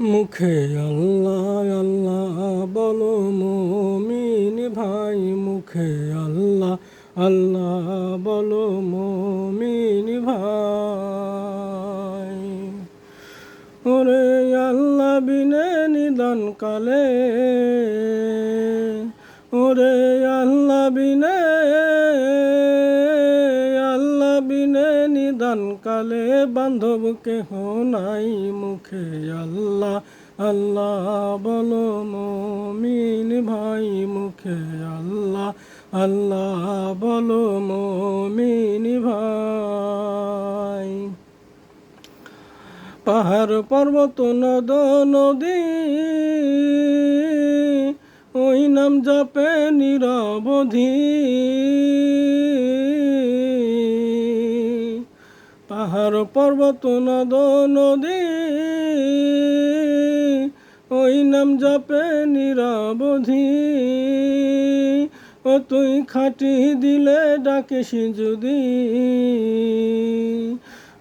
মুখে আল্লাহ আল্লাহ বলো, মমিন ভাই, মুখে আল্লাহ আল্লাহ বলো, মমিন ভাই। ওরে আল্লাহ বিনে নিদান কালে, ওরে আল্লাহ বিনে কালে বান্ধব কেহ নাই মুখে। আল্লাহ আল্লাহ বলো মমিন ভাই মুখে। আল্লাহ আল্লাহ বলো মমিন ভাই। পাহাড়, পর্বত, নদ, নদী, ওই নাম জপে নিরবধি। পাহাড় পর্বত নদ নদী। ওই নাম জপে নিরবধি। ও তুই খাটি দিলে ডাকিস যদি।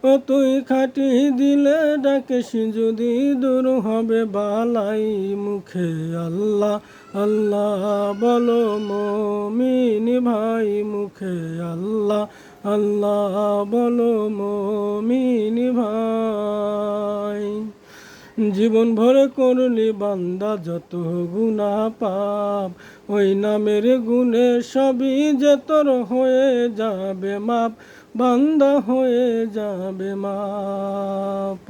ও তুই খাটি দিলে ডাকিস যদি দূর হবে বালাই মুখে আল্লাহ আল্লাহ বলো মমিন ভাই মুখে আল্লাহ আল্লাহ বলো মমিন ভাই। জীবন ভরে করলি বান্দা যত গুণা পাপ, ওই নামের গুণে সবই যে তোর হয়ে যাবে মাপ, বান্দা হয়ে যাবে মাপ।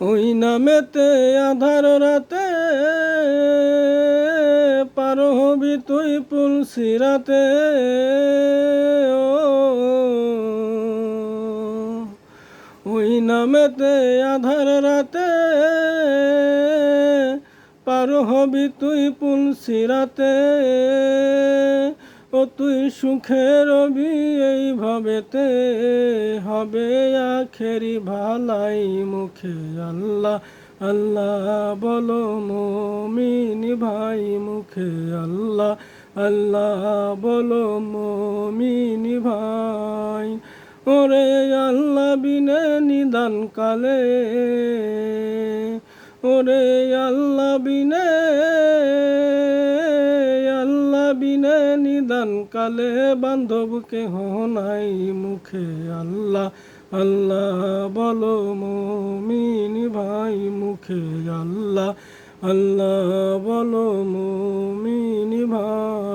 ওই নামেতে আধার রাতে পার হবি তুই পুলসি ওই নামেতে আধার রাতে পার হবি তুই পুলসি রাতে। ও তুই সুখে রবি এইভাবেতে হবে আখেরি ভালাই মুখে আল্লাহ। আল্লাহ বলো মমিন ভাই মুখে আল্লাহ। আল্লাহ বলো মমিন ভাই ওরে আল্লাহ বিনে নিদান কালে। ওরে আল্লাহ বিনে আল্লাহ বিনে নিদান কালে বান্ধব কেহ নাই মুখে। আল্লাহ আল্লাহ বলো মমিন ভাই মুখে। আল্লাহ আল্লাহ বলো মমিন ভাই